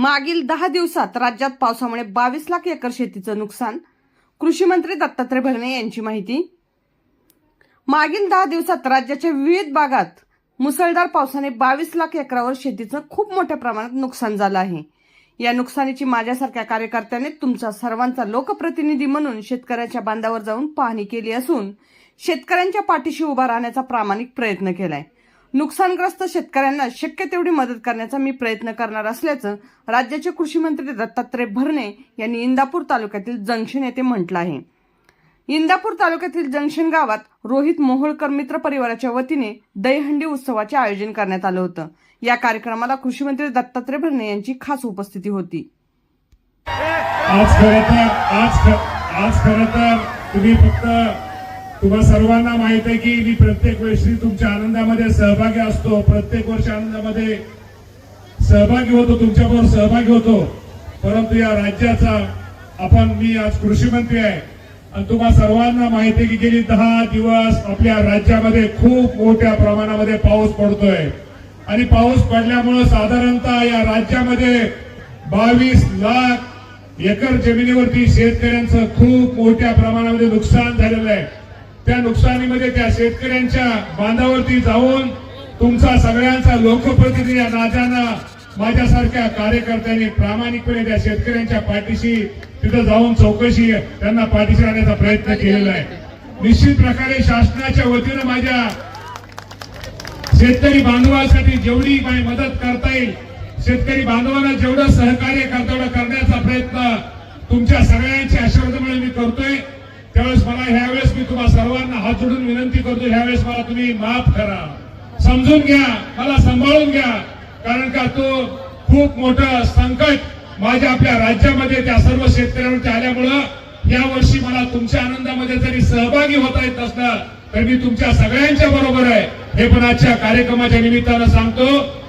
मागील दहा दिवसात राज्यात पावसामुळे बावीस लाख एकर शेतीचं नुकसान. कृषी मंत्री दत्तात्रय भरणे यांची माहिती. मागील दहा दिवसात राज्याच्या विविध भागात मुसळधार पावसाने बावीस लाख एकरावर शेतीचं खूप मोठ्या प्रमाणात नुकसान झालं आहे. या नुकसानीची माझ्यासारख्या कार्यकर्त्याने तुमचा सर्वांचा लोकप्रतिनिधी म्हणून शेतकऱ्याच्या बांधावर जाऊन पाहणी केली असून शेतकऱ्यांच्या पाठीशी उभा राहण्याचा प्रामाणिक प्रयत्न केलाय. नुकसानग्रस्त शेतकऱ्यांना शक्य तेवढी मदत करण्याचा मी प्रयत्न करणार असल्याचं राज्याचे कृषी मंत्री दत्तात्रय भरणे यांनी इंदापूर तालुक्यातील जंक्शन येथे म्हटलं आहे. इंदापूर तालुक्यातील जंक्शन गावात रोहित मोहोळकर मित्र परिवाराच्या वतीने दहीहंडी उत्सवाचे आयोजन करण्यात आलं होतं. या कार्यक्रमाला कृषी मंत्री दत्तात्रय भरणे यांची खास उपस्थिती होती. आज खरं तर आज खरं तर तुम्ही फक्त तुम्हा सर्वांना माहीत आहे की मी प्रत्येक वर्षी तुमच्या आनंदामध्ये सहभागी असतो. प्रत्येक वर्ष आनंदामध्ये सहभागी होतो तुमच्याबरोबर सहभागी होतो. परंतु या राज्याचा आपण मी आज कृषी मंत्री आहे. आणि तुम्हा सर्वांना माहिती आहे की गेली दहा दिवस आपल्या राज्यामध्ये खूप मोठ्या प्रमाणामध्ये पाऊस पडतोय. आणि पाऊस पडल्यामुळं साधारणतः या राज्यामध्ये बावीस लाख एकर जमिनीवरती शेतकऱ्यांचं खूप मोठ्या प्रमाणामध्ये नुकसान झालेलं आहे. त्या नुकसानीमध्ये त्या शेतकऱ्यांच्या बांधावरती जाऊन तुमचा सगळ्यांचा लोकप्रतिनिधी या राजानं माझ्यासारख्या कार्यकर्त्यांनी प्रामाणिकपणे त्या शेतकऱ्यांच्या पाठीशी तिथं जाऊन चौकशी त्यांना पाठीशी राहण्याचा प्रयत्न केलेला आहे. निश्चित प्रकारे शासनाच्या वतीनं माझ्या शेतकरी बांधवासाठी जेवढी काही मदत करता येईल शेतकरी बांधवांना जेवढं सहकार्य करता करण्याचा प्रयत्न तुमच्या सगळ्यांच्या आशीर्वादामुळे मी करतोय. त्यावेळेस मला ह्यावेळेस मी तुम्हा सर्वांना हात जोडून विनंती करतो ह्यावेळेस मला तुम्ही माफ करा. समजून घ्या मला सांभाळून घ्या. कारण का तो खूप मोठं संकट माझ्या आपल्या राज्यामध्ये त्या सर्व शेतकऱ्यांवरती आल्यामुळं या वर्षी मला तुमच्या आनंदामध्ये जरी सहभागी होता येत असला तर मी तुमच्या सगळ्यांच्या बरोबर आहे. हे पण आजच्या कार्यक्रमाच्या निमित्तानं सांगतो.